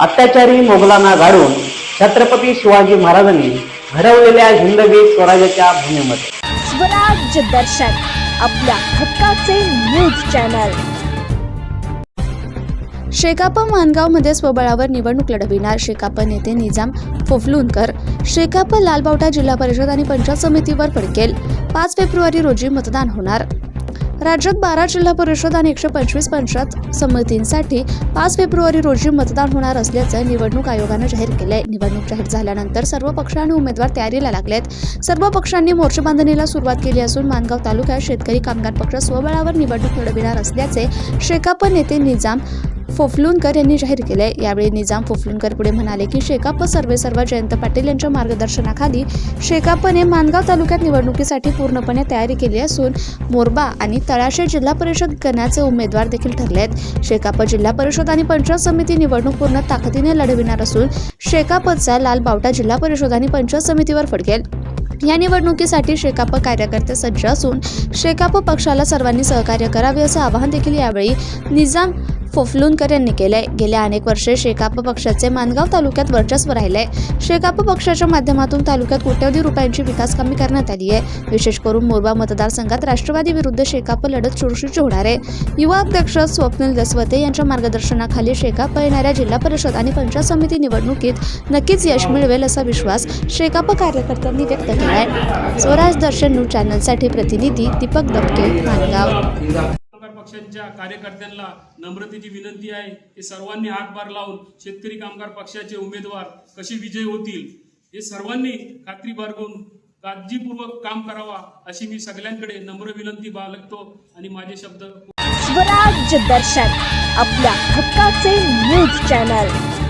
अत्याचारी मोगलांना गाडून छत्रपती शिवाजी महाराजांनी घडवलेल्या हिंदवी स्वराज्याच्या भूमीमध्ये. स्वराज्य दर्शन आपल्या हक्काचे न्यूज चॅनल. शेकाप मानगावमध्ये स्वबळावर निवडणूक लढविणार शेकाप नेते निजाम फोफलूनकर. शेकाप लालबावटा जिल्हा परिषद आणि पंचायत समितीवर फडकेल. पाच फेब्रुवारी रोजी मतदान होणार. राज्यात बारा जिल्हा परिषद आणि एकशे पंचवीस पंचायत समितींसाठी पाच फेब्रुवारी रोजी मतदान होणार असल्याचं निवडणूक आयोगानं जाहीर केलं आहे निवडणूक जाहीर झाल्यानंतर सर्व पक्ष आणि उमेदवार तयारीला लागलेत. सर्व पक्षांनी मोर्चेबांधणीला सुरुवात केली असून मानगाव तालुक्यात शेतकरी कामगार पक्ष स्वबळावर निवडणूक लढविणार असल्याचे शेकाप नेते निजाम फोफलूनकर यांनी जाहीर केले यावेळी निजाम फोफलूनकर पुढे म्हणाले की शेकाप सर्वे सर्व जयंत पाटील यांच्या मार्गदर्शनाखाली शेकापने मानगाव तालुक्यात निवडणुकीसाठी पूर्णपणे तयारी केली असून मोरबा आणि तळाशे जिल्हा परिषद गणाचे उमेदवार देखील ठरले आहेत शेकाप जिल्हा परिषद आणि पंचायत समिती निवडणूक पूर्ण ताकदीने लढविणार असून शेकापचा लाल बावटा जिल्हा परिषद आणि पंचायत समितीवर फडकेल. या निवडणुकीसाठी शेकाप कार्यकर्ते सज्ज असून शेकाप पक्षाला सर्वांनी सहकार्य करावे असं आवाहन देखील यावेळी निजाम फोफलूनकर यांनी केलंय गेल्या अनेक वर्षे शेकाप पक्षाचे मानगाव तालुक्यात वर्चस्व राहिले शेकाप पक्षाच्या माध्यमातून तालुक्यात कोट्यवधी रुपयांची विकास कामे करण्यात आली आहे. विशेष करून मोरबा मतदारसंघात राष्ट्रवादी विरुद्ध शेकाप लढत चुरशीची होणार आहे. युवा अध्यक्ष स्वप्नील दसवते यांच्या मार्गदर्शनाखाली शेकाप येणाऱ्या जिल्हा परिषद आणि पंचायत समिती निवडणुकीत नक्कीच यश मिळवेल असा विश्वास शेकाप कार्यकर्त्यांनी व्यक्त केला आहे स्वराज दर्शन न्यूज चॅनलसाठी प्रतिनिधी दीपक दबके मानगाव. पक्षांच्या कार्यकर्त्यांना नम्रतेची विनंती आहे की सर्वांनी हातभार लावून शेतकरी कामगार पक्षाचे उमेदवार कसे विजय होतील हे सर्वांनी खात्री बाळगून काळजीपूर्वक काम करावा अशी मी सगळ्यांकडे नम्र विनंती बाळगतो आणि माझे शब्द स्वराज्य दर्शन आपल्या हक्काचे न्यूज चॅनल